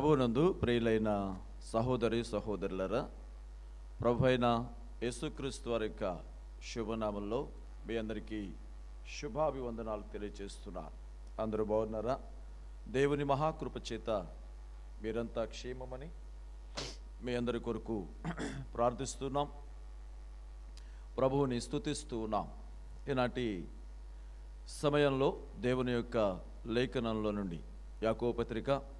ప్రభునందు ప్రియులైన సహోదరి సహోదరులరా ప్రభు అయిన యేసుక్రీస్తు వారి యొక్క శుభనామంలో మీ అందరికీ శుభాభివందనాలు తెలియజేస్తున్నాను అందరూ బాగున్నారా? దేవుని మహాకృప చేత మీరంతా క్షేమమని మీ అందరి కొరకు ప్రార్థిస్తున్నాం. ప్రభువుని స్థుతిస్తూ ఉన్నాం. ఈనాటి సమయంలో దేవుని యొక్క లేఖనంలో నుండి యాకోపత్రిక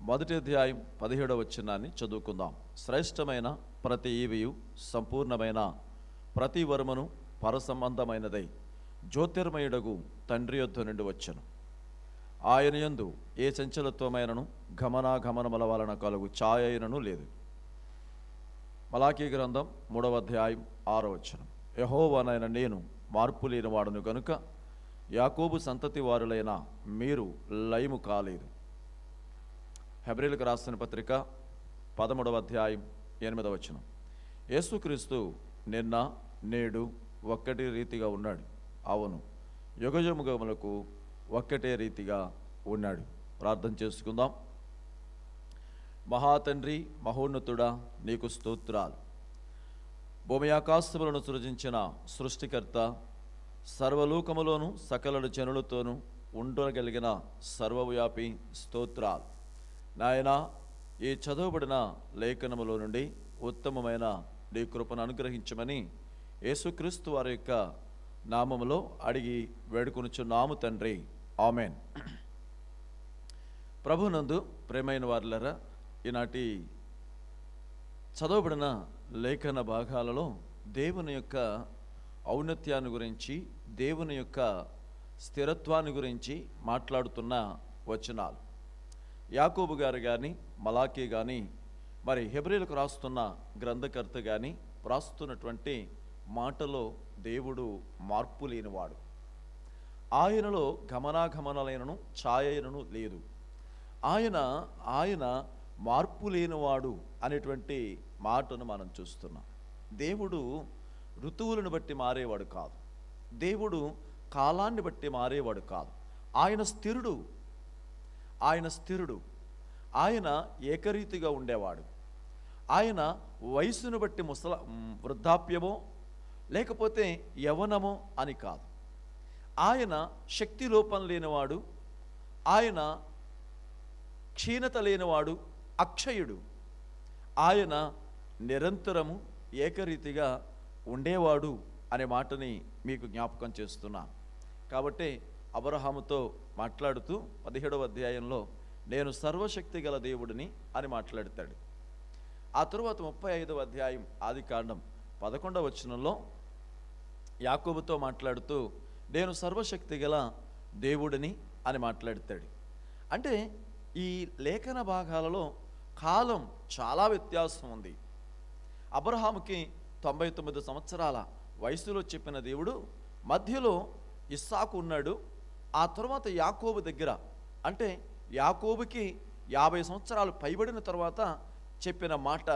మొదటి అధ్యాయం పదిహేడవ వచనాన్ని చదువుకుందాం. శ్రేష్టమైన ప్రతి ఈవియు సంపూర్ణమైన ప్రతి వర్మను పరసంబంధమైనదై. జ్యోతిర్మయుడగు తండ్రి యొద్ద నుండి వచ్చను. ఆయన యందు ఏ చంచలత్వమైనను గమనాగమనముల వలన కలుగు ఛాయ లేదు. మలాకీ గ్రంథం మూడవ అధ్యాయం ఆరో వచ్చనం యహోవనైన నేను మార్పు లేని వాడను గనుక యాకోబు సంతతి వారులైన మీరు లయము కాలేదు. హెబ్రిల్కి రాసిన పత్రిక పదమూడవ అధ్యాయం ఎనిమిదవ వచనం. యేసుక్రీస్తు నిన్న నేడు ఒక్కటి రీతిగా ఉన్నాడు. అవును యుగజముగములకు ఒక్కటే రీతిగా ఉన్నాడు. ప్రార్థన చేసుకుందాం. మహాతండ్రి మహోన్నతుడా నీకు స్తోత్రాలు. భూమి ఆకాశములను సృజించిన సృష్టికర్త సర్వలోకములోను సకల జనులతోనూ ఉండగలిగిన సర్వవ్యాపి స్తోత్రాలు. నాయన ఈ చదవబడిన లేఖనములో నుండి ఉత్తమమైన నీ కృపను అనుగ్రహించమని యేసుక్రీస్తు వారి యొక్క నామములో అడిగి వేడుకొనుచున్నాము తండ్రి. ఆమెన్. ప్రభునందు ప్రేమైన వారులరా ఈనాటి చదవబడిన లేఖన భాగాలలో దేవుని యొక్క ఔన్నత్యాన్ని గురించి దేవుని యొక్క స్థిరత్వాన్ని గురించి మాట్లాడుతున్న వచనాలు. యాకోబు గారు కానీ మలాకీ కానీ మరి హెబ్రిలకు రాస్తున్న గ్రంథకర్త కానీ రాస్తున్నటువంటి మాటలో దేవుడు మార్పు లేనివాడు. ఆయనలో గమనాగమనలైనను ఛాయైనను లేదు. ఆయన ఆయన మార్పు లేనివాడు అనేటువంటి మాటను మనం చూస్తున్నాం. దేవుడు ఋతువులను బట్టి మారేవాడు కాదు. దేవుడు కాలాన్ని బట్టి మారేవాడు కాదు. ఆయన స్థిరుడు ఆయన స్థిరుడు. ఆయన ఏకరీతిగా ఉండేవాడు. ఆయన వయసును బట్టి ముసల వృద్ధాప్యమో లేకపోతే యవనమో అని కాదు. ఆయన శక్తి లోపం లేనివాడు ఆయన క్షీణత లేనివాడు అక్షయుడు. ఆయన నిరంతరము ఏకరీతిగా ఉండేవాడు అనే మాటని మీకు జ్ఞాపకం చేస్తున్నాను కాబట్టి అబ్రహాముతో మాట్లాడుతూ పదిహేడవ అధ్యాయంలో నేను సర్వశక్తి గల దేవుడిని అని మాట్లాడతాడు. ఆ తరువాత ముప్పై ఐదవ అధ్యాయం ఆది కాండం పదకొండవ వచనంలో యాకోబుతో మాట్లాడుతూ నేను సర్వశక్తి గల దేవుడిని అని మాట్లాడతాడు. అంటే ఈ లేఖన భాగాలలో కాలం చాలా వ్యత్యాసం ఉంది. అబ్రహాముకి తొంభై తొమ్మిది సంవత్సరాల వయసులో చెప్పిన దేవుడు మధ్యలో ఇస్సాకు ఉన్నాడు ఆ తర్వాత యాకోబు దగ్గర అంటే యాకోబుకి యాభై సంవత్సరాలు పైబడిన తర్వాత చెప్పిన మాట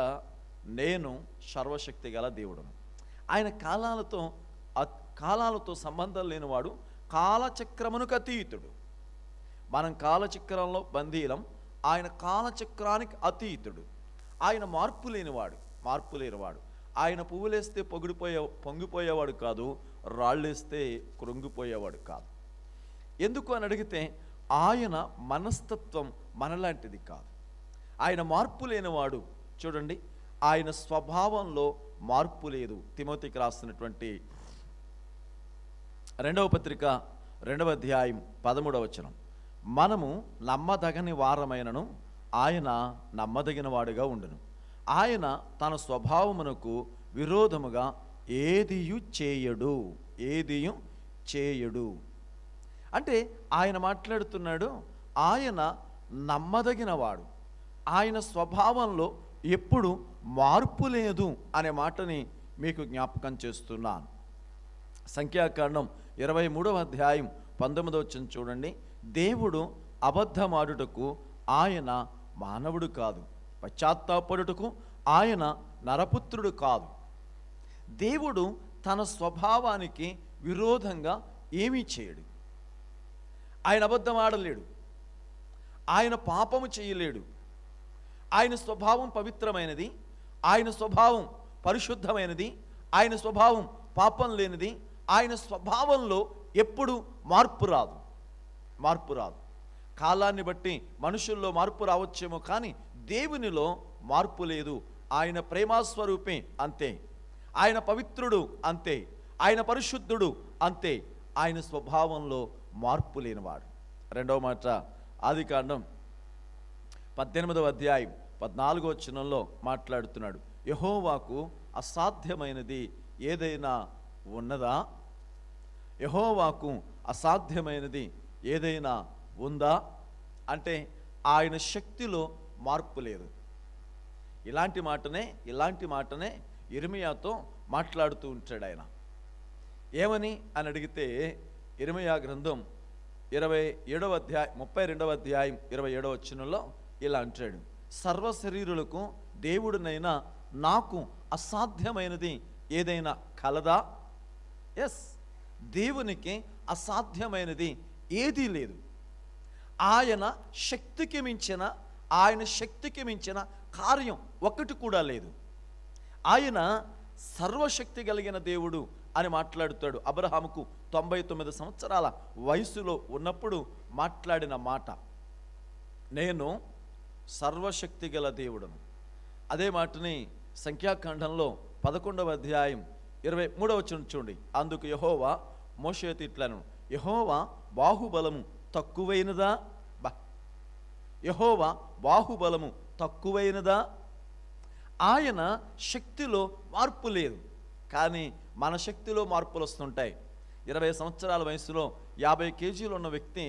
నేను సర్వశక్తి గల దేవుడును. ఆయన కాలాలతో కాలాలతో సంబంధం లేనివాడు కాలచక్రమునకు అతీతుడు. మనం కాలచక్రంలో బందీలం ఆయన కాలచక్రానికి అతీతుడు. ఆయన మార్పు లేనివాడు మార్పు లేనివాడు. ఆయన పువ్వులేస్తే పొగిడిపోయే పొంగిపోయేవాడు కాదు రాళ్ళేస్తే కృంగిపోయేవాడు కాదు. ఎందుకు అని అడిగితే ఆయన మనస్తత్వం మనలాంటిది కాదు. ఆయన మార్పు లేనివాడు చూడండి ఆయన స్వభావంలో మార్పు లేదు. తిమోతికి రాస్తున్నటువంటి రెండవ పత్రిక రెండవ అధ్యాయం పదమూడవ వచనం. మనము నమ్మదగని వారమైనను ఆయన నమ్మదగిన వాడుగా ఉండును. ఆయన తన స్వభావమునకు విరోధముగా ఏదియు చేయడు ఏదియు చేయడు. అంటే ఆయన మాట్లాడుతున్నాడు ఆయన నమ్మదగినవాడు. ఆయన స్వభావంలో ఎప్పుడు మార్పు లేదు అనే మాటని మీకు జ్ఞాపకం చేస్తున్నాను. సంఖ్యాకాండం ఇరవై మూడవ అధ్యాయం పంతొమ్మిదవ వచ్చిన చూడండి. దేవుడు అబద్ధమాడుటకు ఆయన మానవుడు కాదు పశ్చాత్తాపడుటకు ఆయన నరపుత్రుడు కాదు. దేవుడు తన స్వభావానికి విరోధంగా ఏమీ చేయడు. ఆయన అబద్ధం ఆడలేడు. ఆయన పాపము చేయలేడు. ఆయన స్వభావం పవిత్రమైనది. ఆయన స్వభావం పరిశుద్ధమైనది. ఆయన స్వభావం పాపం లేనిది. ఆయన స్వభావంలో ఎప్పుడు మార్పు రాదు. మార్పు రాదు. కాలాన్ని బట్టి మనుషుల్లో మార్పు రావచ్చేమో కానీ దేవునిలో మార్పు లేదు. ఆయన ప్రేమాస్వరూపే అంతే. ఆయన పవిత్రుడు అంతే. ఆయన పరిశుద్ధుడు అంతే. ఆయన స్వభావంలో మార్పు లేనివాడు. రెండవ మాట ఆది కాండం పద్దెనిమిదవ అధ్యాయం పద్నాలుగో వచనంలో మాట్లాడుతున్నాడు. యహోవాకు అసాధ్యమైనది ఏదైనా ఉన్నదా? యహోవాకు అసాధ్యమైనది ఏదైనా ఉందా? అంటే ఆయన శక్తిలో మార్పు లేదు. ఇలాంటి మాటనే ఇలాంటి మాటనే ఇర్మియాతో మాట్లాడుతూ ఉంటాడు ఆయన. ఏమని? అని అడిగితే ఇర్మియా గ్రంథం ఇరవై ఏడవ అధ్యాయం ముప్పై రెండవ అధ్యాయం ఇరవై ఏడవ వచ్చినలో ఇలా అంటాడు. సర్వ శరీరులకు దేవుడినైనా నాకు అసాధ్యమైనది ఏదైనా కలదా? ఎస్ దేవునికి అసాధ్యమైనది ఏదీ లేదు. ఆయన శక్తికి మించిన ఆయన శక్తికి మించిన కార్యం ఒకటి కూడా లేదు. ఆయన సర్వశక్తి కలిగిన దేవుడు అని మాట్లాడుతాడు అబ్రహాముకు తొంభై తొమ్మిది సంవత్సరాల వయసులో ఉన్నప్పుడు మాట్లాడిన మాట. నేను సర్వశక్తి గల దేవుడను. అదే మాటని సంఖ్యాఖండంలో పదకొండవ అధ్యాయం ఇరవై మూడవ చూడండి. అందుకు యహోవా మోషేతి ఇట్లను యహోవా బాహుబలము తక్కువైనదా? బా. యహోవా బాహుబలము తక్కువైనదా? ఆయన శక్తిలో మార్పు లేదు. కానీ మన శక్తిలో మార్పులు వస్తుంటాయి. ఇరవై సంవత్సరాల వయసులో యాభై కేజీలు ఉన్న వ్యక్తి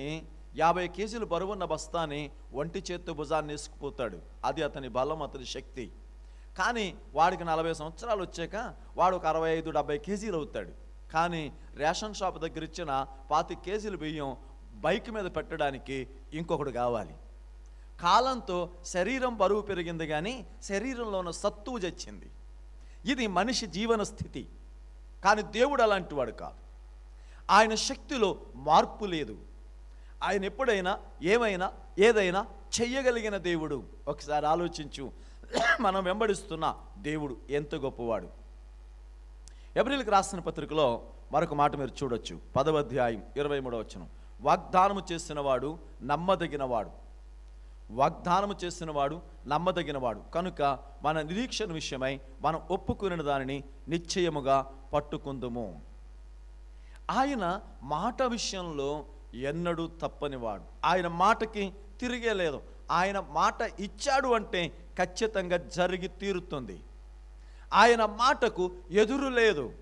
యాభై కేజీలు బరువున్న బస్తాని ఒంటి చేత్తో భుజాన్ని వేసుకుపోతాడు అది అతని బలం అతని శక్తి. కానీ వాడికి నలభై సంవత్సరాలు వచ్చాక వాడు ఒక అరవై ఐదు డెబ్బై కేజీలు అవుతాడు. కానీ రేషన్ షాప్ దగ్గర ఇచ్చిన పాతి కేజీలు బియ్యం బైక్ మీద పెట్టడానికి ఇంకొకడు కావాలి. కాలంతో శరీరం బరువు పెరిగింది కానీ శరీరంలో ఉన్న సత్తువు చచ్చింది. ఇది మనిషి జీవన స్థితి. కానీ దేవుడు అలాంటి వాడు కాదు. ఆయన శక్తిలో మార్పు లేదు. ఆయన ఎప్పుడైనా ఏమైనా ఏదైనా చెయ్యగలిగిన దేవుడు. ఒకసారి ఆలోచించు. మనం వెంబడిస్తున్న దేవుడు ఎంత గొప్పవాడు. ఎబ్రిల్కి రాసిన పత్రికలో మరొక మాట మీరు చూడొచ్చు. పదవ అధ్యాయం ఇరవై మూడవ వచనం. వాగ్దానము చేసినవాడు నమ్మదగినవాడు వాగ్దానము చేసినవాడు నమ్మదగినవాడు. కనుక మన నిరీక్షణ విషయమై మనం ఒప్పుకున్న దానిని నిశ్చయముగా పట్టుకుందుము. ఆయన మాట విషయంలో ఎన్నడూ తప్పనివాడు. ఆయన మాటకి తిరిగే లేదు. ఆయన మాట ఇచ్చాడు అంటే ఖచ్చితంగా జరిగి తీరుతుంది. ఆయన మాటకు ఎదురు లేదు.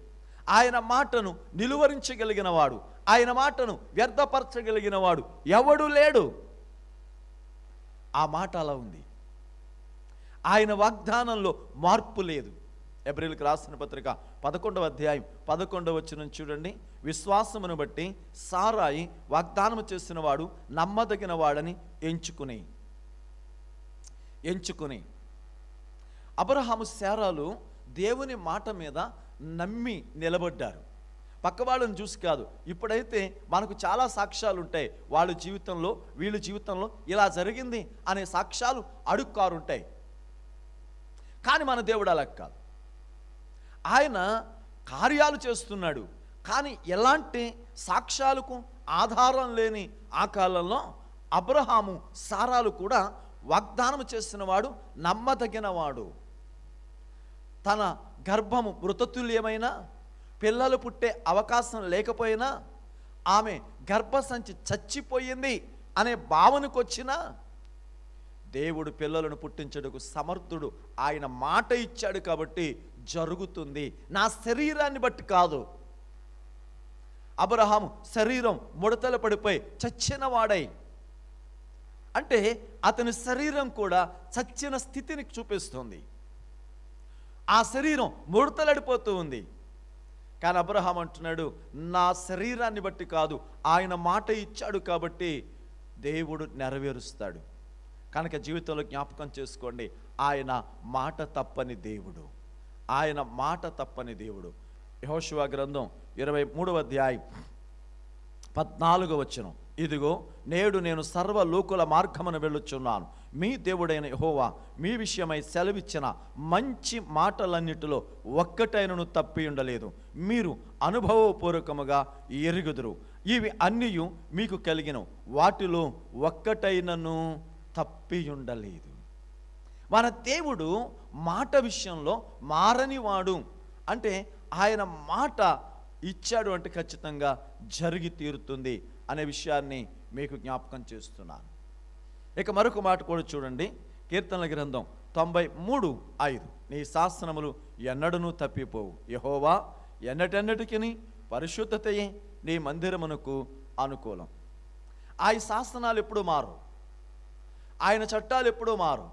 ఆయన మాటను నిలువరించగలిగిన వాడు ఆయన మాటను వ్యర్థపరచగలిగిన వాడు ఎవడు లేడు. ఆ మాట అలా ఉంది. ఆయన వాగ్దానంలో మార్పు లేదు. ఎబ్రిల్కి రాసిన పత్రిక పదకొండవ అధ్యాయం పదకొండవ వచ్చిన చూడండి. విశ్వాసమును బట్టి సారాయి వాగ్దానము చేసిన వాడు నమ్మదగిన వాడని ఎంచుకుని. ఎంచుకుని. అబ్రహాము శారాలు దేవుని మాట మీద నమ్మి నిలబడ్డారు. పక్క వాళ్ళని చూసి కాదు. ఇప్పుడైతే మనకు చాలా సాక్ష్యాలు ఉంటాయి వాళ్ళ జీవితంలో వీళ్ళ జీవితంలో ఇలా జరిగింది అనే సాక్ష్యాలు అడుక్కారుంటాయి. కానీ మన దేవుడు అలా కాదు. ఆయన కార్యాలు చేస్తున్నాడు. కానీ ఎలాంటి సాక్ష్యాలకు ఆధారం లేని ఆ కాలంలో అబ్రహాము సారాలు కూడా వాగ్దానం చేసినవాడు నమ్మదగినవాడు. తన గర్భము మృతతుల్యమైన పిల్లలు పుట్టే అవకాశం లేకపోయినా ఆమె గర్భసంచి చచ్చిపోయింది అనే భావనకు వచ్చినా దేవుడు పిల్లలను పుట్టించడుకు సమర్థుడు. ఆయన మాట ఇచ్చాడు కాబట్టి జరుగుతుంది. నా శరీరాన్ని బట్టి కాదు. అబ్రహాం శరీరం ముడతలు పడిపోయి చచ్చిన వాడై అంటే అతని శరీరం కూడా చచ్చిన స్థితిని చూపిస్తుంది. ఆ శరీరం ముడతలడిపోతూ ఉంది. కానీ అబ్రహాం అంటున్నాడు నా శరీరాన్ని బట్టి కాదు ఆయన మాట ఇచ్చాడు కాబట్టి దేవుడు నెరవేరుస్తాడు. కనుక జీవితంలో జ్ఞాపకం చేసుకోండి ఆయన మాట తప్పని దేవుడు. ఆయన మాట తప్పని దేవుడు. యహోశివ గ్రంథం ఇరవై మూడవ అధ్యాయం పద్నాలుగో వచనం. ఇదిగో నేడు నేను సర్వ లోకుల మార్గమును వెళ్ళుచున్నాను. మీ దేవుడైన యహోవా మీ విషయమై సెలవిచ్చిన మంచి మాటలన్నిటిలో ఒక్కటైనను తప్పి ఉండలేదు. మీరు అనుభవపూర్వకముగా ఎరుగుదురు. ఇవి అన్నీ మీకు కలిగిన వాటిలో ఒక్కటైనను తప్పి ఉండలేదు. మన దేవుడు మాట విషయంలో మారనివాడు. అంటే ఆయన మాట ఇచ్చాడు అంటే ఖచ్చితంగా జరిగి తీరుతుంది అనే విషయాన్ని మీకు జ్ఞాపకం చేస్తున్నాను. ఇక మరొక మాట కూడా చూడండి. కీర్తనల గ్రంథం తొంభై మూడు ఐదు. నీ శాసనములు ఎన్నడనూ తప్పిపోవు. యహోవా ఎన్నటెన్నటికి పరిశుద్ధతయే నీ మందిరమునకు అనుకూలం. ఆ శాసనాలు ఎప్పుడూ మారు ఆయన చట్టాలు ఎప్పుడూ మారు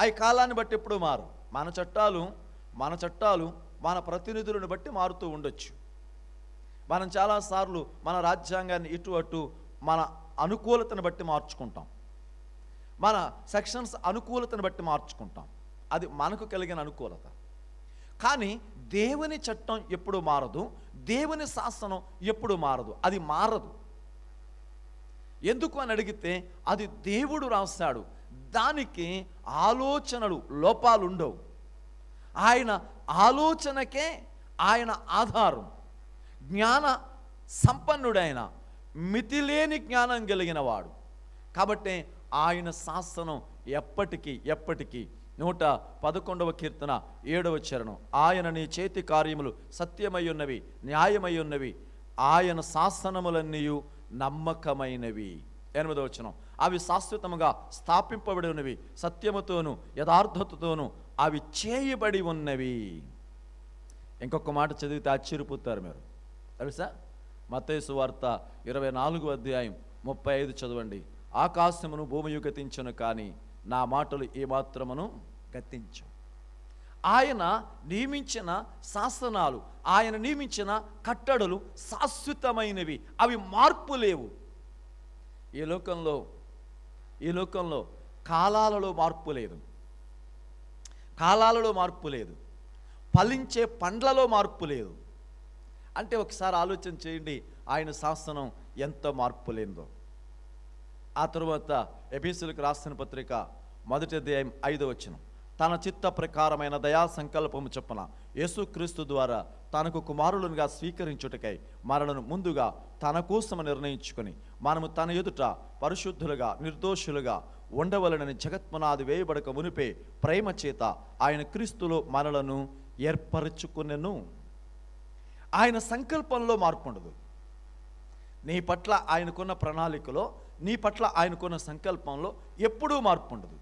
అవి కాలాన్ని బట్టి ఎప్పుడూ మారు మన చట్టాలు మన చట్టాలు మన ప్రతినిధులను బట్టి మారుతూ ఉండొచ్చు. మనం చాలాసార్లు మన రాజ్యాంగాన్ని ఇటు అటు మన అనుకూలతను బట్టి మార్చుకుంటాం. మన సెక్షన్స్ అనుకూలతను బట్టి మార్చుకుంటాం. అది మనకు కలిగిన అనుకూలత. కానీ దేవుని చట్టం ఎప్పుడు మారదు? దేవుని శాసనం ఎప్పుడు మారదు? అది మారదు. ఎందుకు అని అడిగితే అది దేవుడు రాస్తాడు దానికి ఆలోచనలు లోపాలు ఉండవు ఆయన ఆలోచనకే ఆయన ఆధారం. జ్ఞాన సంపన్నుడైన మితిలేని జ్ఞానం కలిగిన వాడు. కాబట్టి ఆయన శాసనం ఎప్పటికీ ఎప్పటికీ నూట పదకొండవ కీర్తన ఏడవ చరణం. ఆయన నీ చేతి కార్యములు సత్యమై ఉన్నవి న్యాయమై ఉన్నవి ఆయన శాసనములన్నీ నమ్మకమైనవి. ఎనిమిదవ వచనం. అవి శాశ్వతముగా స్థాపింపబడి ఉన్నవి సత్యముతోను యథార్థతతోను అవి చేయబడి ఉన్నవి. ఇంకొక మాట చదివితే ఆశ్చర్యపోతారు మీరు. తెలుసా? మతేసు వార్త ఇరవై నాలుగు అధ్యాయం ముప్పై ఐదు చదవండి. ఆకాశమును భూమియు గతించను కానీ నా మాటలు ఏ గతించు ఆయన నియమించిన శాసనాలు ఆయన నియమించిన కట్టడలు శాశ్వతమైనవి. అవి మార్పు లేవు. ఈ లోకంలో ఈ లోకంలో కాలాలలో మార్పు లేదు. కాలాలలో మార్పు లేదు. ఫలించే పండ్లలో మార్పు లేదు. అంటే ఒకసారి ఆలోచన చేయండి ఆయన శాసనం ఎంత మార్పు లేదో ఆ తరువాత ఎబీసులకు రాసిన పత్రిక మొదటి అధ్యాయం ఐదో వచ్చిన తన చిత్త ప్రకారమైన దయా సంకల్పము చొప్పున యేసుక్రీస్తు ద్వారా తనకు కుమారులనుగా స్వీకరించుటకై మనలను ముందుగా తన కోసం నిర్ణయించుకొని మనము తన ఎదుట పరిశుద్ధులుగా నిర్దోషులుగా ఉండవలనని జగత్మనాది వేయబడక మునిపే ప్రేమ చేత ఆయన క్రీస్తులో మనలను ఏర్పరచుకునెను. ఆయన సంకల్పంలో మార్పు ఉండదు. నీ పట్ల ఆయనకున్న ప్రణాళికలో నీ పట్ల ఆయనకున్న సంకల్పంలో ఎప్పుడూ మార్పు ఉండదు.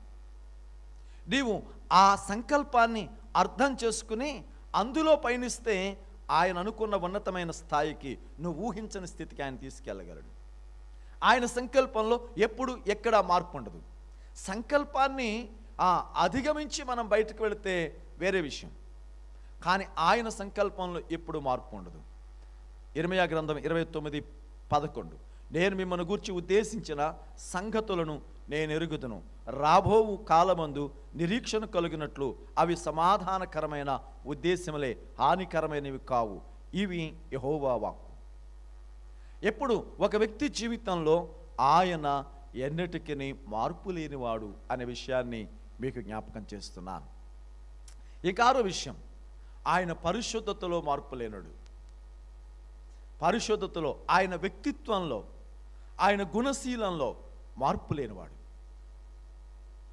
నీవు ఆ సంకల్పాన్ని అర్థం చేసుకుని అందులో పయనిస్తే ఆయన అనుకున్న ఉన్నతమైన స్థాయికి నువ్వు ఊహించని స్థితికి ఆయన తీసుకెళ్ళగలడు. ఆయన సంకల్పంలో ఎప్పుడు ఎక్కడ మార్పు ఉండదు. సంకల్పాన్ని ఆ, అధిగమించి మనం బయటకు వెళితే వేరే విషయం. కానీ ఆయన సంకల్పంలో ఎప్పుడు మార్పు ఉండదు. ఇరమయా గ్రంథం ఇరవై తొమ్మిది పదకొండు. నేను మిమ్మల్ని గూర్చి ఉద్దేశించిన సంగతులను నేను ఎరుగుదును. రాబోవు కాలమందు నిరీక్షణ కలిగినట్లు అవి సమాధానకరమైన ఉద్దేశములే హానికరమైనవి కావు. ఇవి యహోవా వాక్కు. ఎప్పుడు ఒక వ్యక్తి జీవితంలో ఆయన ఎన్నటికీ మార్పు లేనివాడు అనే విషయాన్ని మీకు జ్ఞాపకం చేస్తున్నాను. ఇక ఆరో విషయం ఆయన పరిశుద్ధతలో మార్పు లేనుడు. పరిశుద్ధతలో ఆయన వ్యక్తిత్వంలో ఆయన గుణశీలంలో మార్పు లేనివాడు.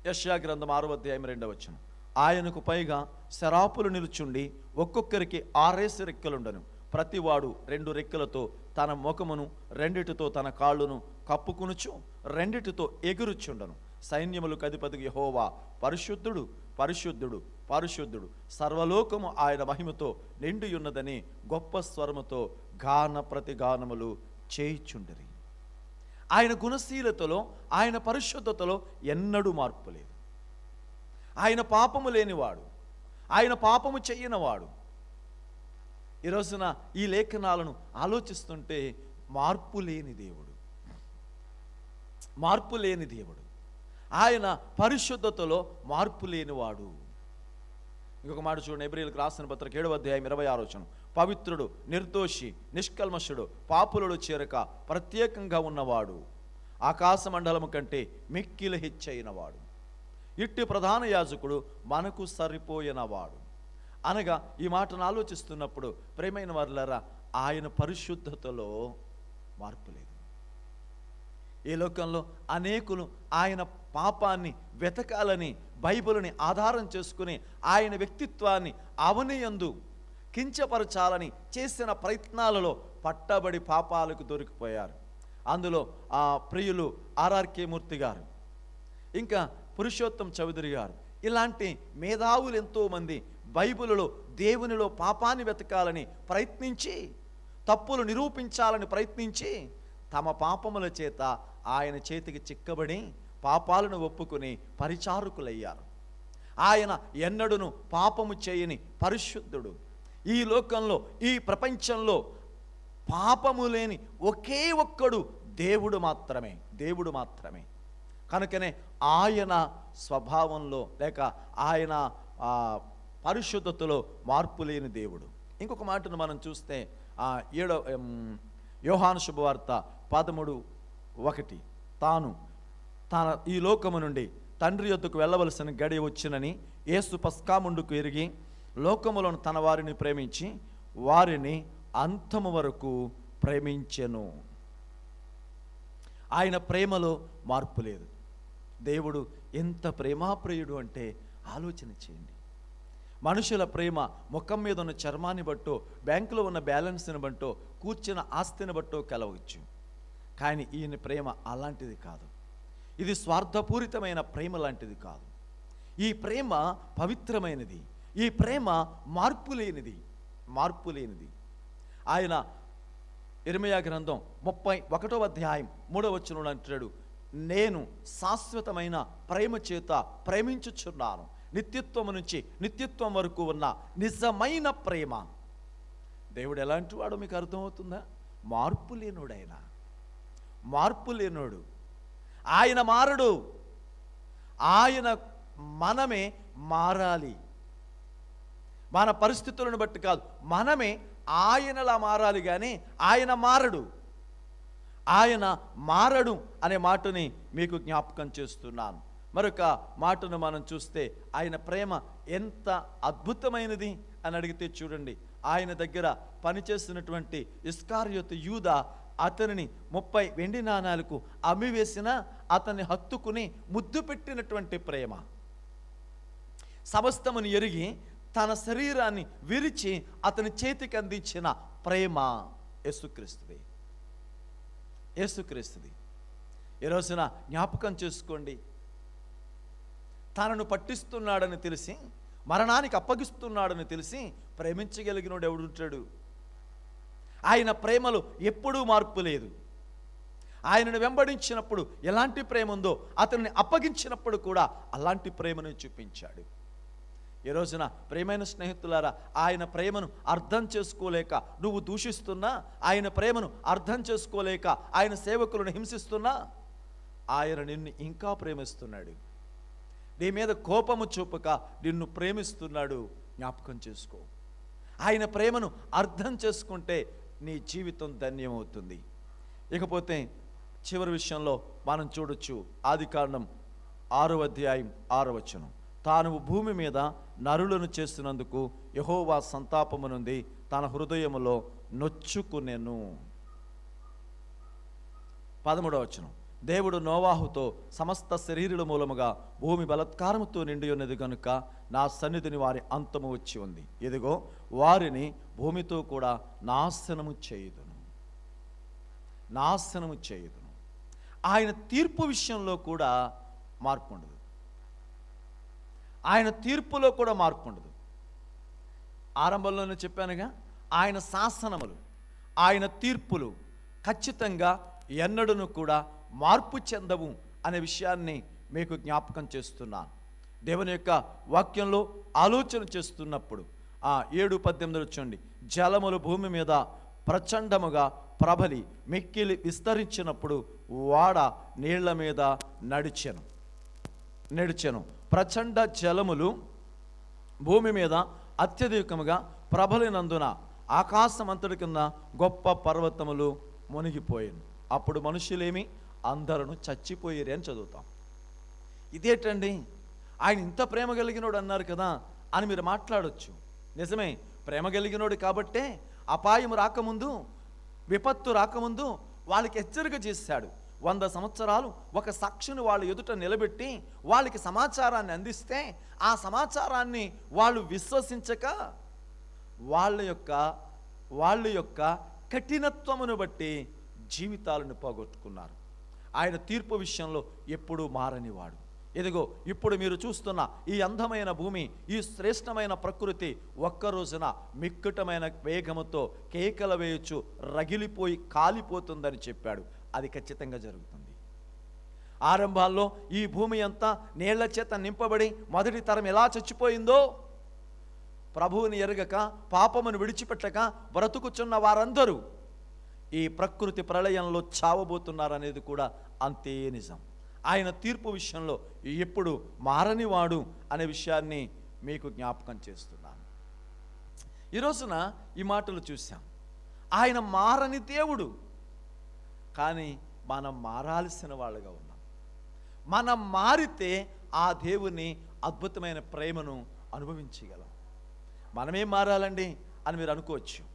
యశ్యా గ్రంథం ఆరో అధ్యాయం రెండవ ఆయనకు పైగా శరాపులు నిలుచుండి ఒక్కొక్కరికి ఆరేసి రెక్కలుండను. ప్రతివాడు రెండు రెక్కలతో తన ముఖమును రెండిటితో తన కాళ్ళును కప్పుకునుచు రెండిటితో ఎగురుచుండను. సైన్యములకు అధిపతికి హోవా పరిశుద్ధుడు పరిశుద్ధుడు పరిశుద్ధుడు. సర్వలోకము ఆయన మహిమతో నిండియున్నదని గొప్ప స్వరముతో గాన ప్రతిగానములు చేయిచుండరి. ఆయన గుణశీలతలో ఆయన పరిశుద్ధతలో ఎన్నడూ మార్పు లేదు. ఆయన పాపము లేనివాడు ఆయన పాపము చెయ్యనివాడు ఈ రోజున ఈ లేఖనాలను ఆలోచిస్తుంటే మార్పు లేని దేవుడు. మార్పు లేని దేవుడు. ఆయన పరిశుద్ధతలో మార్పు లేనివాడు. ఇంకొక మాట చూడండి. ఎబ్రిల్కి రాసిన పత్రిక ఏడవ అధ్యాయం ఇరవై ఆరోచనం పవిత్రుడు నిర్దోషి నిష్కల్మషుడు పాపులలో చేరక ప్రత్యేకంగా ఉన్నవాడు ఆకాశ మండలము కంటే మిక్కిల హెచ్చైనవాడు. ఇట్టి ప్రధాన యాజకుడు మనకు సరిపోయినవాడు. అనగా ఈ మాటను ఆలోచిస్తున్నప్పుడు ప్రేమైన వారులరా ఆయన పరిశుద్ధతలో మార్పు లేదు. ఈ లోకంలో అనేకులు ఆయన పాపాన్ని వెతకాలని బైబిల్ని ఆధారం చేసుకుని ఆయన వ్యక్తిత్వాన్ని అవనియందు కించపరచాలని చేసిన ప్రయత్నాలలో పట్టబడి పాపాలకు దొరికిపోయారు. అందులో ఆ ప్రియులు ఆర్ఆర్కే మూర్తి గారు ఇంకా పురుషోత్తం చౌదరి గారు ఇలాంటి మేధావులు ఎంతోమంది బైబిలులో దేవునిలో పాపాన్ని వెతకాలని ప్రయత్నించి తప్పులు నిరూపించాలని ప్రయత్నించి తమ పాపముల చేత ఆయన చేతికి చిక్కబడి పాపాలను ఒప్పుకుని పరిచారకులయ్యారు. ఆయన ఎన్నడును పాపము చేయని పరిశుద్ధుడు. ఈ లోకంలో ఈ ప్రపంచంలో పాపము లేని ఒకే ఒక్కడు దేవుడు మాత్రమే దేవుడు మాత్రమే. కనుకనే ఆయన స్వభావంలో లేక ఆయన పరిశుద్ధతలో మార్పు లేని దేవుడు. ఇంకొక మాటను మనం చూస్తే ఆ ఏడో యోహాను శుభవార్త పదమూడు ఒకటి. తాను తన ఈ లోకము నుండి తండ్రి యొద్దకు వెళ్ళవలసిన గడి వచ్చినని ఏసు పస్కాముండుకు ఎరిగి లోకములను తన వారిని ప్రేమించి వారిని అంతము వరకు ప్రేమించెను. ఆయన ప్రేమలో మార్పు లేదు. దేవుడు ఎంత ప్రేమాప్రియుడు అంటే ఆలోచన చేయండి. మనుషుల ప్రేమ ముఖం మీద ఉన్న చర్మాన్ని బట్టో బ్యాంకులో ఉన్న బ్యాలెన్స్ని బట్టో కూర్చున్న ఆస్తిని బట్టో కలవచ్చు. కానీ ఈయన ప్రేమ అలాంటిది కాదు. ఇది స్వార్థపూరితమైన ప్రేమ లాంటిది కాదు. ఈ ప్రేమ పవిత్రమైనది. ఈ ప్రేమ మార్పు లేనిది. మార్పు లేనిది. ఆయన ఇర్మయా గ్రంథం ముప్పై ఒకటో అధ్యాయం మూడవ వచనంలో అంటాడు నేను శాశ్వతమైన ప్రేమ చేత ప్రేమించుచున్నాను. నిత్యత్వం నుంచి నిత్యత్వం వరకు ఉన్న నిజమైన ప్రేమ. దేవుడు ఎలాంటి వాడు మీకు అర్థమవుతుందా? మార్పు లేనుడైన మార్పు లేనోడు. ఆయన మారడు. ఆయన మనమే మారాలి. మన పరిస్థితులను బట్టి కాదు. మనమే ఆయనలా మారాలి కానీ ఆయన మారడు. ఆయన మారడు అనే మాటని మీకు జ్ఞాపకం చేస్తున్నాను. మరొక మాటను మనం చూస్తే ఆయన ప్రేమ ఎంత అద్భుతమైనది అని అడిగితే చూడండి. ఆయన దగ్గర పనిచేస్తున్నటువంటి ఇస్కార్యోతు యూద అతనిని ముప్పై వెండి నాణాలకు అమ్మివేసిన అతన్ని హత్తుకుని ముద్దు పెట్టినటువంటి ప్రేమ. సమస్తమును ఎరిగి తన శరీరాన్ని విరిచి అతని చేతికి అందించిన ప్రేమ యేసుక్రీస్తుది యేసుక్రీస్తుది. ఈ రోజున జ్ఞాపకం చేసుకోండి. తనను పట్టిస్తున్నాడని తెలిసి మరణానికి అప్పగిస్తున్నాడని తెలిసి ప్రేమించగలిగినోడు ఎవడుంటాడు? ఆయన ప్రేమలో ఎప్పుడూ మార్పు లేదు. ఆయనను వెంబడించినప్పుడు ఎలాంటి ప్రేమ ఉందో అతన్ని అప్పగించినప్పుడు కూడా అలాంటి ప్రేమను చూపించాడు. ఈ రోజున ప్రేమైన స్నేహితులారా ఆయన ప్రేమను అర్థం చేసుకోలేక నువ్వు దూషిస్తున్నా ఆయన ప్రేమను అర్థం చేసుకోలేక ఆయన సేవకులను హింసిస్తున్నా ఆయన నిన్ను ఇంకా ప్రేమిస్తున్నాడు. నీ మీద కోపము చూపక నిన్ను ప్రేమిస్తున్నాడు. జ్ఞాపకం చేసుకో. ఆయన ప్రేమను అర్థం చేసుకుంటే నీ జీవితం ధన్యమవుతుంది. ఇకపోతే చివరి విషయంలో మనం చూడొచ్చు ఆది కారణం ఆరో అధ్యాయం ఆరవచనం తాను భూమి మీద నరులను చేస్తున్నందుకు యహోవా సంతాపము నుండి తన హృదయములో నొచ్చుకునేను. పదమూడవచనం దేవుడు నోవాహుతో సమస్త శరీరుల మూలముగా భూమి బలత్కారముతో నిండి ఉన్నది కనుక నా సన్నిధిని వారి అంతము వచ్చి ఉంది. ఎదుగో వారిని భూమితో కూడా నాశనము చేయుదును. నాశనము చేయుదును. ఆయన తీర్పు విషయంలో కూడా మార్పు ఉండదు. ఆయన తీర్పులో కూడా మార్పు ఉండదు. ఆరంభంలోనే చెప్పానుగా ఆయన శాసనములు ఆయన తీర్పులు ఖచ్చితంగా ఎన్నడను కూడా మార్పు చెందవు అనే విషయాన్ని మీకు జ్ఞాపకం చేస్తున్నాను. దేవుని యొక్క వాక్యంలో ఆలోచన చేస్తున్నప్పుడు ఆ ఏడు పద్దెనిమిది చూడండి. జలములు భూమి మీద ప్రచండముగా ప్రబలి మిక్కిలి విస్తరించినప్పుడు వాడ నీళ్ళ మీద నడిచెను. నడిచెను. ప్రచండ జలములు భూమి మీద అత్యధికముగా ప్రబలినందున ఆకాశం అంతటి కింద గొప్ప పర్వతములు మునిగిపోయాను. అప్పుడు మనుషులేమి? అందరూ చచ్చిపోయిరే అని చదువుతాం. ఇదేటండి ఆయన ఇంత ప్రేమ కలిగినోడు అన్నారు కదా అని మీరు మాట్లాడొచ్చు. నిజమే ప్రేమ కలిగినోడు కాబట్టే అపాయం రాకముందు విపత్తు రాకముందు వాళ్ళకి హెచ్చరిక చేశాడు. వంద సంవత్సరాలు ఒక సాక్షిని వాళ్ళ ఎదుట నిలబెట్టి వాళ్ళకి సమాచారాన్ని అందిస్తే ఆ సమాచారాన్ని వాళ్ళు విశ్వసించక వాళ్ళ యొక్క వాళ్ళ యొక్క కఠినత్వమును బట్టి జీవితాలను పోగొట్టుకున్నారు. ఆయన తీర్పు విషయంలో ఎప్పుడూ మారనివాడు. ఇదిగో ఇప్పుడు మీరు చూస్తున్న ఈ అందమైన భూమి ఈ శ్రేష్టమైన ప్రకృతి ఒక్క రోజున మిక్కుటమైన వేగముతో కేకల వేయచ్చు రగిలిపోయి కాలిపోతుందని చెప్పాడు. అది ఖచ్చితంగా జరుగుతుంది. ఆరంభాల్లో ఈ భూమి అంతా నీళ్ళ చేత నింపబడి మొదటి తరం ఎలా చచ్చిపోయిందో? ప్రభువుని ఎరగక పాపమును విడిచిపెట్టక బ్రతుకుచున్న వారందరూ ఈ ప్రకృతి ప్రళయంలో చావబోతున్నారనేది కూడా అంతే నిజం. ఆయన తీర్పు విషయంలో ఎప్పుడు మారనివాడు అనే విషయాన్ని మీకు జ్ఞాపకం చేస్తున్నాను. ఈ రోజున ఈ మాటలు చూసాం ఆయన మారని దేవుడు కానీ మనం మారాల్సిన వాళ్ళుగా ఉన్నాం. మనం మారితే ఆ దేవుని అద్భుతమైన ప్రేమను అనుభవించగలం. మనమే మారాలండి అని మీరు అనుకోవచ్చు.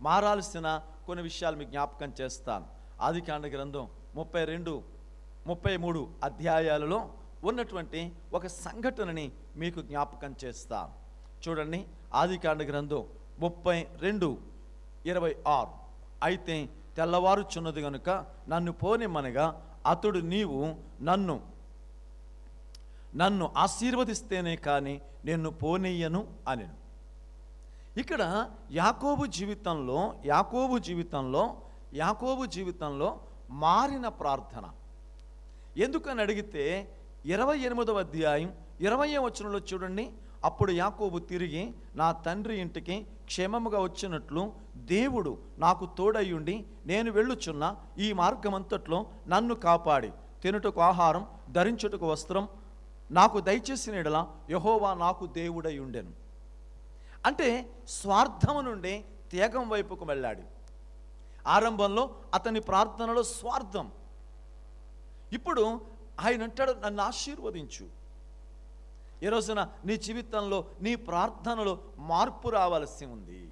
మారాల్సిన కొన్ని విషయాలు మీకు జ్ఞాపకం చేస్తాను. ఆది కాండ గ్రంథం ముప్పై రెండు ముప్పై మూడు అధ్యాయాలలో ఉన్నటువంటి ఒక సంఘటనని మీకు జ్ఞాపకం చేస్తాను. చూడండి ఆది కాండ గ్రంథం ముప్పై రెండు ఇరవై ఆరు. అయితే తెల్లవారుచున్నది గనుక నన్ను పోనిమ్మనగా అతడు నీవు నన్ను నన్ను ఆశీర్వదిస్తేనే కానీ నిన్ను పోనీయను అనెను. ఇక్కడ యాకోబు జీవితంలో యాకోబు జీవితంలో యాకోబు జీవితంలో మారిన ప్రార్థన. ఎందుకని అడిగితే ఇరవై ఎనిమిదవ అధ్యాయం ఇరవై వచనంలో చూడండి. అప్పుడు యాకోబు తిరిగి నా తండ్రి ఇంటికి క్షేమముగా వచ్చినట్లు దేవుడు నాకు తోడయ్యుండి నేను వెళ్ళుచున్న ఈ మార్గమంతట్లో నన్ను కాపాడి. తినుటకు ఆహారం ధరించుటకు వస్త్రం నాకు దయచేసిన ఎడల యహోవా నాకు దేవుడై ఉండెను అంటే స్వార్థము నుండి త్యాగం వైపుకు వెళ్ళాడు. ఆరంభంలో అతని ప్రార్థనలో స్వార్థం. ఇప్పుడు ఆయన అంటాడు నన్ను ఆశీర్వదించు. ఈ రోజున నీ జీవితంలో నీ ప్రార్థనలో మార్పు రావాల్సి ఉంది.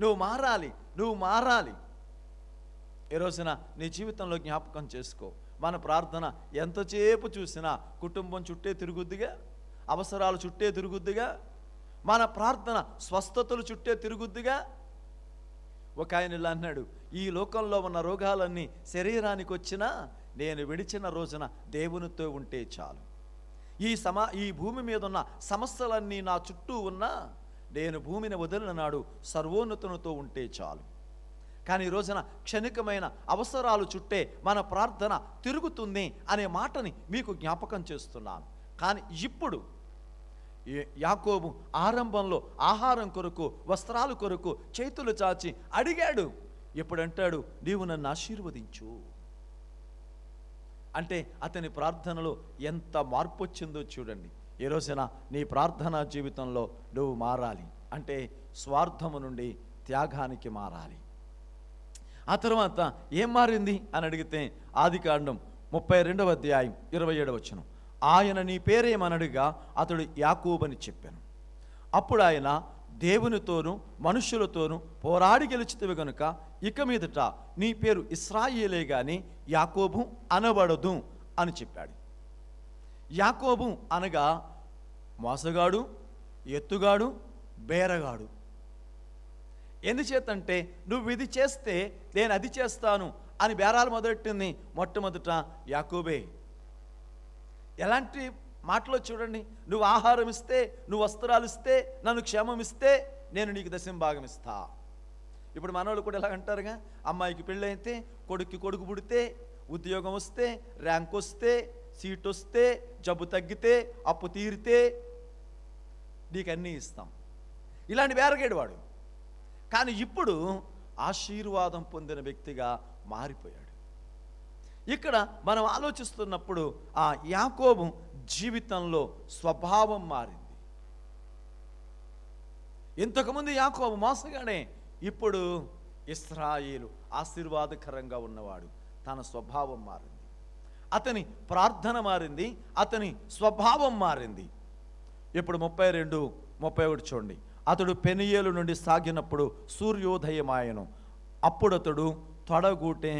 నువ్వు మారాలి నువ్వు మారాలి. ఈ రోజున నీ జీవితంలో జ్ఞాపకం చేసుకో. మన ప్రార్థన ఎంతసేపు చూసినా కుటుంబం చుట్టే తిరుగుద్దిగా అవసరాలు చుట్టే తిరుగుద్దిగా మన ప్రార్థన స్వస్థతలు చుట్టే తిరుగుద్దిగా? ఒక ఆయన ఇలా అన్నాడు ఈ లోకంలో ఉన్న రోగాలన్నీ శరీరానికి వచ్చినా నేను విడిచిన రోజున దేవునితో ఉంటే చాలు. ఈ సమా ఈ భూమి మీద ఉన్న సమస్యలన్నీ నా చుట్టూ ఉన్నా నేను భూమిని వదిలిన నాడు సర్వోన్నతునితో ఉంటే చాలు. కానీ ఈ రోజున క్షణికమైన అవసరాలు చుట్టే మన ప్రార్థన తిరుగుతుంది అనే మాటని మీకు జ్ఞాపకం చేస్తున్నాను. కానీ ఇప్పుడు యాకోబు ఆరంభంలో ఆహారం కొరకు వస్త్రాలు కొరకు చేతులు చాచి అడిగాడు. ఇప్పుడు అంటాడు నీవు నన్ను ఆశీర్వదించు. అంటే అతని ప్రార్థనలో ఎంత మార్పు వచ్చిందో చూడండి. ఈ రోజున నీ ప్రార్థనా జీవితంలో నువ్వు మారాలి. అంటే స్వార్థము నుండి త్యాగానికి మారాలి. ఆ తర్వాత ఏం మారింది అని అడిగితే ఆదికాండం ముప్పై రెండవ అధ్యాయం ఇరవై ఏడవ వచనం. ఆయన నీ పేరేమనడుగా అతడు యాకూబని చెప్పాను. అప్పుడు ఆయన దేవునితోనూ మనుషులతోనూ పోరాడి గెలిచితివి గనుక ఇక మీదట నీ పేరు ఇస్రాయేలే గాని యాకోబు అనబడదు అని చెప్పాడు. యాకోబు అనగా మోసగాడు ఎత్తుగాడు బేరగాడు. ఎందుచేతంటే నువ్వు ఇది చేస్తే నేను అది చేస్తాను అని బేరాలు మొదలెట్టింది మొట్టమొదట యాకోబే. ఎలాంటి మాటలో చూడండి నువ్వు ఆహారం ఇస్తే నువ్వు వస్త్రాలు ఇస్తే నన్ను క్షేమం ఇస్తే నేను నీకు దశం భాగం ఇస్తా. ఇప్పుడు మనవాళ్ళు కూడా ఎలా అంటారుగా అమ్మాయికి పెళ్ళైతే కొడుక్కి కొడుకు పుడితే ఉద్యోగం వస్తే ర్యాంక్ వస్తే సీట్ వస్తే జబ్బు తగ్గితే అప్పు తీరితే నీకు అన్నీ ఇస్తాం. ఇలాంటి బేరగేడు వాడు. కానీ ఇప్పుడు ఆశీర్వాదం పొందిన వ్యక్తిగా మారిపోయాడు. ఇక్కడ మనం ఆలోచిస్తున్నప్పుడు ఆ యాకోబు జీవితంలో స్వభావం మారింది. ఇంతకుముందు యాకోబు మోసగానే ఇప్పుడు ఇస్రాయిలు ఆశీర్వాదకరంగా ఉన్నవాడు తన స్వభావం మారింది. అతని ప్రార్థన మారింది అతని స్వభావం మారింది. ఇప్పుడు ముప్పై రెండు ముప్పై ఒకటి చూడండి. అతడు పెనియేలు నుండి సాగినప్పుడు సూర్యోదయమాయను. అప్పుడు అతడు తొడగూటే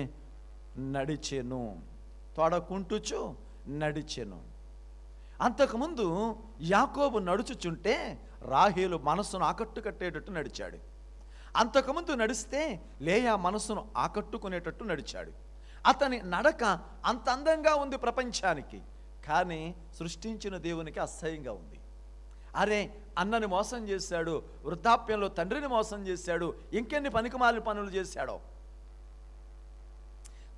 నడిచెను. తొడకుంటుచు నడిచెను. అంతకుముందు యాకోబు నడుచుచుంటే రాహేలు మనస్సును ఆకట్టు కట్టేటట్టు నడిచాడు. అంతకుముందు నడిస్తే లేయా మనస్సును ఆకట్టుకునేటట్టు నడిచాడు. అతని నడక అంత అందంగా ఉంది ప్రపంచానికి కానీ సృష్టించిన దేవునికి అసహ్యంగా ఉంది. అరే అన్నని మోసం చేశాడు వృద్ధాప్యంలో తండ్రిని మోసం చేశాడు ఇంకెన్ని పనికిమాలి పనులు చేశాడో.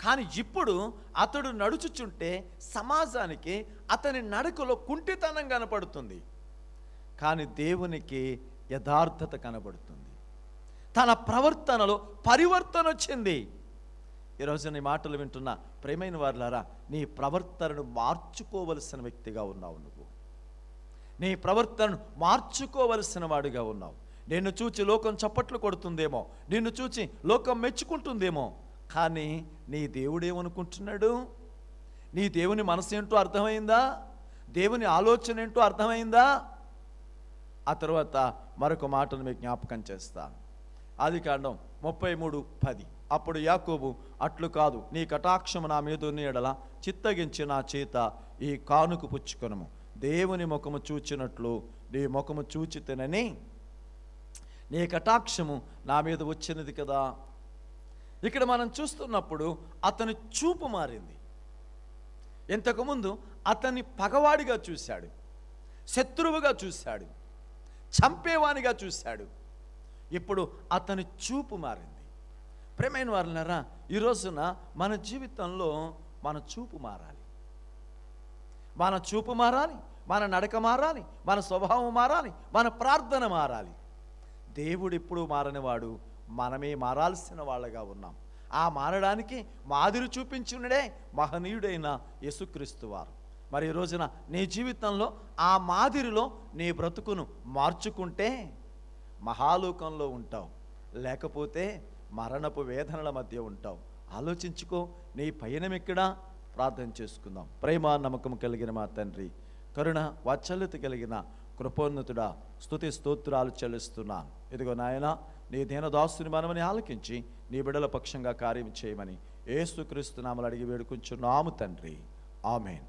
కానీ ఇప్పుడు అతడు నడుచుచుంటే సమాజానికి అతని నడకలో కుంటితనం కనపడుతుంది. కానీ దేవునికి యథార్థత కనబడుతుంది. తన ప్రవర్తనలో పరివర్తన వచ్చింది. ఈరోజు నీ మాటలు వింటున్న ప్రేమైన వారులారా నీ ప్రవర్తనను మార్చుకోవలసిన వ్యక్తిగా ఉన్నావు నువ్వు. నీ ప్రవర్తనను మార్చుకోవలసిన వాడిగా ఉన్నావు. నిన్ను చూచి లోకం చప్పట్లు కొడుతుందేమో నిన్ను చూచి లోకం మెచ్చుకుంటుందేమో కానీ నీ దేవుడేమనుకుంటున్నాడు నీ దేవుని మనసు ఏంటో అర్థమైందా? దేవుని ఆలోచన ఏంటో అర్థమైందా? ఆ తర్వాత మరొక మాటను మీకు జ్ఞాపకం చేస్తాను ఆది కాండం ముప్పై మూడు పది. అప్పుడు యాకోబు అట్లు కాదు నీ కటాక్షము నా మీద ఉన్న చిత్తగించి నా చేత ఈ కానుకు పుచ్చుకొనము. దేవుని ముఖము చూచినట్లు నీ ముఖము చూచితేనని నీ కటాక్షము నా మీద వచ్చినది కదా. ఇక్కడ మనం చూస్తున్నప్పుడు అతని చూపు మారింది. ఇంతకుముందు అతన్ని పగవాడిగా చూశాడు శత్రువుగా చూశాడు చంపేవానిగా చూశాడు. ఇప్పుడు అతని చూపు మారింది. ప్రేమైన వారులరా ఈ రోజున మన జీవితంలో మన చూపు మారాలి. మన చూపు మారాలి మన నడక మారాలి మన స్వభావం మారాలి మన ప్రార్థన మారాలి. దేవుడు ఎప్పుడు మారనివాడు మనమే మారాల్సిన వాళ్ళగా ఉన్నాం. ఆ మారడానికి మాదిరి చూపించున్నడే మహనీయుడైన యేసుక్రీస్తు వారు. మరి ఈ రోజున నీ జీవితంలో ఆ మాదిరిలో నీ బ్రతుకును మార్చుకుంటే మహాలోకంలో ఉంటావు. లేకపోతే మరణపు వేదనల మధ్య ఉంటావు. ఆలోచించుకో నీ పయనం ఎక్కడా? ప్రార్థన చేసుకుందాం. ప్రేమ నమ్మకం కలిగిన మా తండ్రి కరుణ వాత్సల్యత కలిగిన కృపోన్నతుడా స్తుతి స్తోత్రాలు చెల్లిస్తున్నాను. ఇదిగో నాయన నీ దీనదాసుని మనమని ఆలకించి నీ బిడల పక్షంగా కార్యం చేయమని ఏసుక్రీస్తు నామలు అడిగి వేడుకుంటున్నాము తండ్రి. ఆమెన్.